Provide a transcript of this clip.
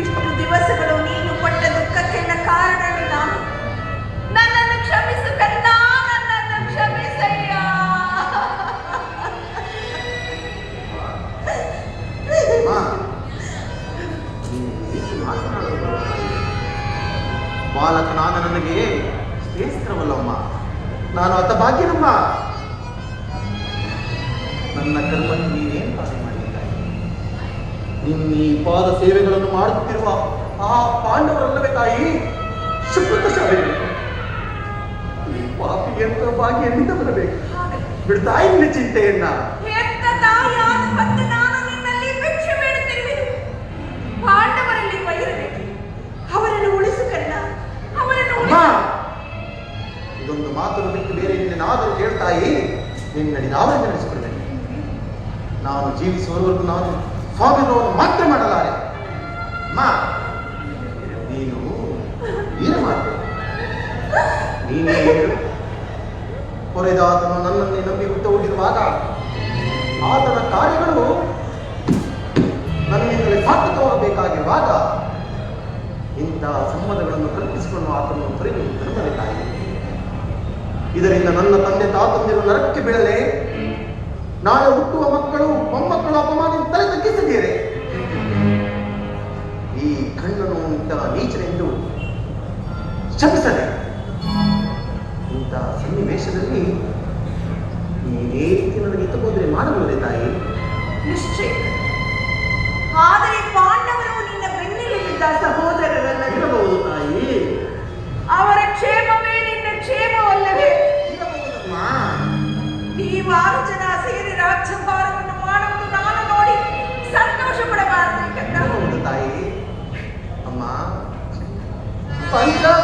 ಇಷ್ಟು ದಿವಸಗಳು ನೀನು ಕೊಟ್ಟ ದುಃಖಕ್ಕೆ ಕಾರಣವೇ ನಾನು. ನನ್ನನ್ನು ಕ್ಷಮಿಸು ಕರ್ಣ ನನ್ನನ್ನು ಕ್ಷಮಿಸಯ್ಯ. ಬಾಲಕನಾದ ನನಗೆ ಶ್ರೇಷ್ಠವಲ್ಲಮ್ಮ ನಾನು ಅತ ಭಾಗ್ಯನಮ್ಮ. ನನ್ನ ಕರ್ಮಕ್ಕೆ ನೀನೇನು ನಿನ್ನ ಈ ಪಾದ ಸೇವೆಗಳನ್ನು ಮಾಡುತ್ತಿರುವ ಆ ಪಾಂಡವರಲ್ಲವೇ ತಾಯಿ? ಸುಕೃತ ಶಾಲೆಗಳು ಈ ಪಾಪಿ ಬಾಗಿ ಎಲ್ಲಿಂದ ಬರಬೇಕು? ಬಿಡ್ತಾಯಿ ನಿನ್ನ ಚಿಂತೆಯನ್ನ. ಪಾಂಡವರಲ್ಲಿ ಅವರನ್ನು ಇದೊಂದು ಮಾತನ್ನು ಬಿಟ್ಟು ಬೇರೆ ನಿನ್ನೇನಾದರೂ ಕೇಳ್ತಾಯಿ ನಿನ್ನ ನಾವೇ ನಡೆಸಿಕೊಳ್ಳಬೇಕು ನಾನು ಜೀವಿಸುವವರೆಗೂ ನಾನು ಸ್ವಾಭಿಮಾನವನ್ನು ಮಾತ್ರ ಮಾಡಲಾರೆ ಮಾ, ನೀನು ಏನು ಮಾಡು ನೀನೇ ಹೇಳು. ಕೊರೆದಾತನು ನನ್ನನ್ನೇ ನಂಬಿ ಹುಟ್ಟ ಹೋಗಿರುವಾಗ ಆತನ ಕಾರ್ಯಗಳು ನನ್ನಿಂದಲೇ ಸಾರ್ಥಕವಾಗಬೇಕಾಗಿರುವಾಗ ಇಂಥ ಸಂಬಂಧಗಳನ್ನು ಕಲ್ಪಿಸಿಕೊಂಡು ಆತನನ್ನು ತೊರೆಯುವುದು ಧರ್ಮದ ತಾಯಿ ಇದರಿಂದ ನನ್ನ ತಂದೆ ತಾತಂದಿರು ನರಕ್ಕೆ ಬೀಳಲೆ ನಾಳೆ ಹುಟ್ಟುವ ಮಕ್ಕಳು ಮೊಮ್ಮಕ್ಕಳು ಅಪಮಾನ ತಲೆ ತಗ್ಗಿಸಿದ್ದೀರಿ. ಈ ಕಣ್ಣನು ಇಂತಹ ನೀಚನೆಂದು ಶಪಿಸದೆ ಇಂತಹ ಸನ್ನಿವೇಶದಲ್ಲಿ ನೀನೇ ರೀತಿ ನನಗೆ ತಗೋದ್ರೆ ಮಾಡಬಹುದೇ ತಾಯಿ. ನಿಶ್ಚಯ. ಆದರೆ ಪಾಂಡವರು ನಿನ್ನ ಬೆನ್ನಿಲಿದ್ದ ಸಹೋದರರನ್ನ ಇರಬಹುದು ತಾಯಿ. ಅವರ ಕ್ಷೇಮವೇ ನಿನ್ನ ಕ್ಷೇಮವಲ್ಲವೇ. ನೀವಾರು ಜನ ಸಂತೋಷ ಪಡಬಾರದು ಕನ್ನ ಹೌದು ತಾಯಿ ಅಮ್ಮ ಪಂಚಪಾಂಡವರ